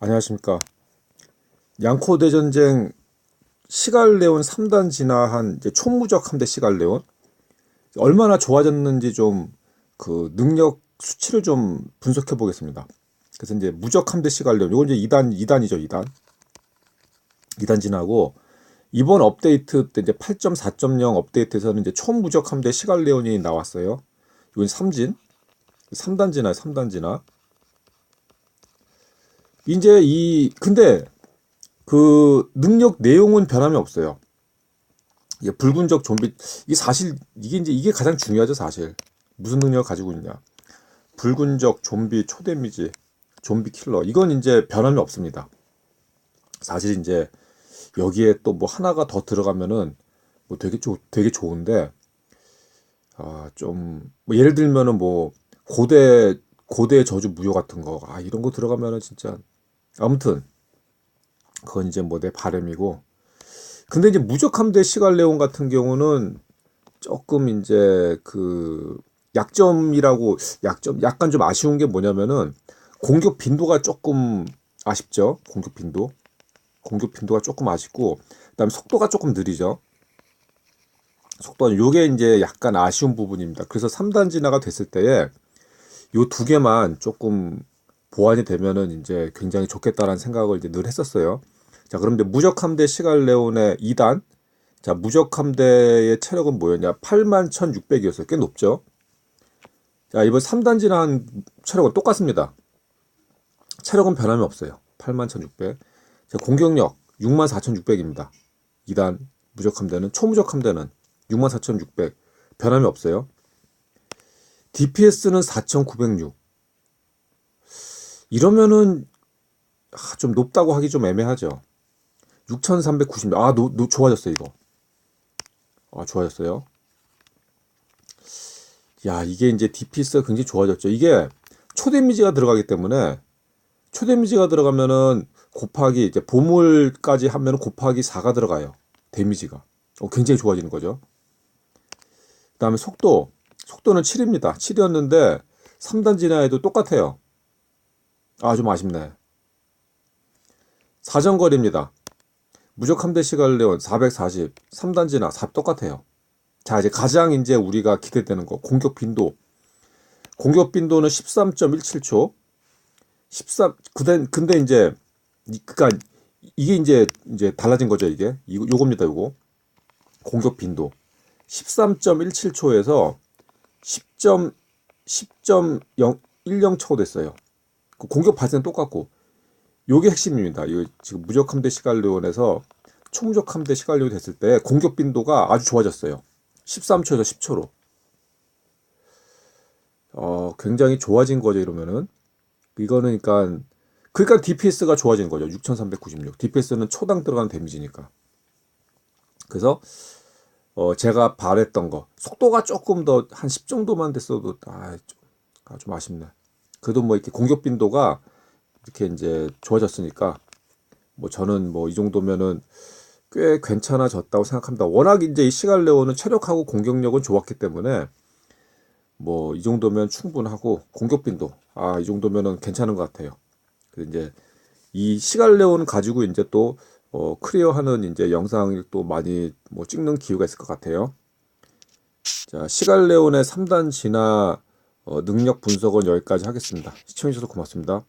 안녕하십니까. 양코 대전쟁 시갈레온 3단 진화한 이제 총무적 함대 시갈레온 얼마나 좋아졌는지 좀 그 능력 수치를 좀 분석해 보겠습니다. 그래서 이제 무적 함대 시갈레온 요건 이제 2단 2단이죠, 2단. 2단 진화고 이번 업데이트 때 이제 8.4.0 업데이트에서는 이제 총무적 함대 시갈레온이 나왔어요. 이건 3진. 3단 진화, 3단 진화. 이제 이 근데 그 능력 내용은 변함이 없어요. 이게 붉은적 좀비 이 사실 이게 이제 이게 가장 중요하죠 사실 무슨 능력을 가지고 있냐 붉은적 좀비 초데미지 좀비 킬러 이건 이제 변함이 없습니다. 사실 이제 여기에 또 뭐 하나가 더 들어가면은 뭐 되게 좋 되게 좋은데 아좀 뭐 예를 들면은 뭐 고대 고대 저주 무효 같은 거 아 이런 거 들어가면은 진짜 아무튼 그건 이제 뭐 내 바람이고. 근데 이제 무적함대 시갈레온 같은 경우는 조금 이제 그 약점이라고 약점 약간 좀 아쉬운 게 뭐냐면은 공격 빈도가 조금 아쉽죠. 공격 빈도. 공격 빈도가 조금 아쉽고 그다음에 속도가 조금 느리죠. 속도는 요게 이제 약간 아쉬운 부분입니다. 그래서 3단 진화가 됐을 때에 요 두 개만 조금 보완이 되면은 이제 굉장히 좋겠다라는 생각을 이제 늘 했었어요. 자, 그럼 이제 무적함대 시갈레온의 2단. 자, 무적함대의 체력은 뭐였냐? 81,600이었어요. 꽤 높죠? 자, 이번 3단 진한 체력은 똑같습니다. 체력은 변함이 없어요. 81,600. 자, 공격력 64,600입니다. 2단 무적함대는 초무적함대는 64,600 변함이 없어요. DPS는 4,906. 이러면은 아, 좀 높다고 하기 좀 애매하죠. 6,390. 아, 노, 노, 좋아졌어 이거. 아, 좋아졌어요. 야, 이게 이제 DPS가 굉장히 좋아졌죠. 이게 초데미지가 들어가기 때문에 초데미지가 들어가면은 곱하기 이제 보물까지 하면 곱하기 4가 들어가요. 데미지가. 어, 굉장히 좋아지는 거죠. 그다음에 속도. 속도는 7입니다. 7이었는데 3단 진화에도 똑같아요. 아, 좀 아쉽네. 사정거리입니다. 무적 함대 시갈레온 440, 3단 진화 4 똑같아요. 자, 이제 가장 이제 우리가 기대되는 거 공격 빈도. 공격 빈도는 13.17초. 13 근데 근데 이제 그니까 이게 이제 이제 달라진 거죠, 이게. 이거 요겁니다, 요거. 공격 빈도. 13.17초에서 10점 10.010초 됐어요. 그 공격 발생 똑같고 요게 핵심입니다. 이거 지금 무적함대 시갈리온에서 총적함대 시갈리온 됐을 때 공격 빈도가 아주 좋아졌어요. 13초에서 10초로. 어, 굉장히 좋아진 거죠, 이러면은. 이거는 그러니까 그러니까 DPS가 좋아진 거죠. 6396. DPS는 초당 들어가는 데미지니까. 그래서 어, 제가 바랬던 거 속도가 조금 더 한 10 정도만 됐어도 아, 좀, 아, 좀 아쉽네. 그래도 뭐 이렇게 공격 빈도가 이렇게 이제 좋아졌으니까 뭐 저는 뭐 이 정도면은 꽤 괜찮아졌다고 생각합니다. 워낙 이제 이 시갈레오는 체력하고 공격력은 좋았기 때문에 뭐 이 정도면 충분하고 공격 빈도 아 이 정도면은 괜찮은 것 같아요. 그래서 이제 이 시갈레오는 가지고 이제 또 어, 클리어하는 이제 영상을 또 많이 뭐 찍는 기회가 있을 것 같아요. 자, 시갈레온의 3단 진화 어, 능력 분석은 여기까지 하겠습니다. 시청해주셔서 고맙습니다.